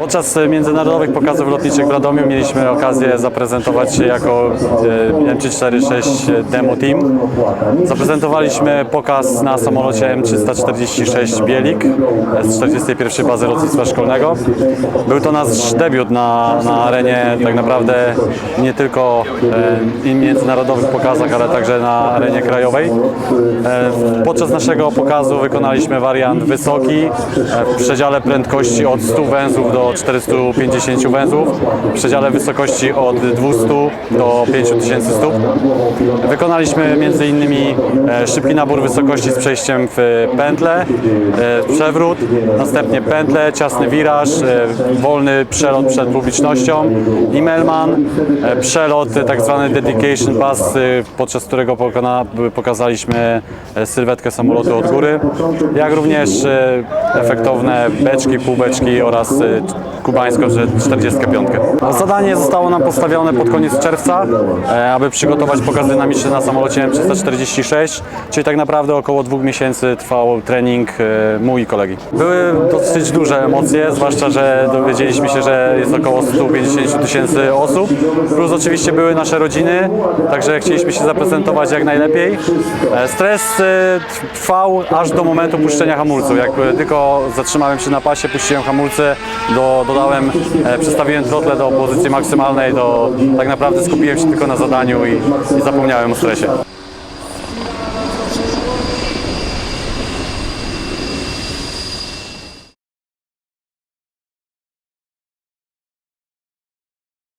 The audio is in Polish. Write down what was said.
Podczas e, międzynarodowych pokazów lotniczych w Radomiu mieliśmy okazję zaprezentować się jako e, M346 Demo Team. Zaprezentowaliśmy pokaz na samolocie M346 Bielik z 41 bazy lotnictwa szkolnego. Był to nasz debiut na, na arenie tak naprawdę nie tylko e, międzynarodowych pokazach, ale także na arenie krajowej. E, Podczas naszego pokazu wykonaliśmy wariant wysoki w przedziale prędkości od 100 węzłów do 450 węzłów, w przedziale wysokości od 200 do 5000 stóp. Wykonaliśmy m.in. e, szybki nabór wysokości z przejściem w pętlę, e, przewrót, następnie pętlę, ciasny wiraż, e, wolny przelot przed publicznością, Immelman, e, przelot tak zwany dedication pass, podczas którego pokazaliśmy sylwetkę samolotu od góry, jak również efektowne beczki, półbeczki oraz kubańską 45. Zadanie zostało nam postawione pod koniec czerwca, e, aby przygotować pokaz dynamiczny na samolocie M346, czyli tak naprawdę około dwóch miesięcy trwał trening e, mój i kolegi. Były dosyć duże emocje, zwłaszcza, że dowiedzieliśmy się, że jest około 150 tysięcy osób, plus oczywiście były nasze rodziny, także chcieliśmy się zaprezentować jak najlepiej. E, Stres trwał aż do momentu puszczenia hamulcu. Jak tylko zatrzymałem się na pasie, puściłem hamulce, do, dodałem, e, przestawiłem trotle do pozycji maksymalnej, to tak naprawdę skupiłem się tylko na zadaniu i, i zapomniałem o stresie.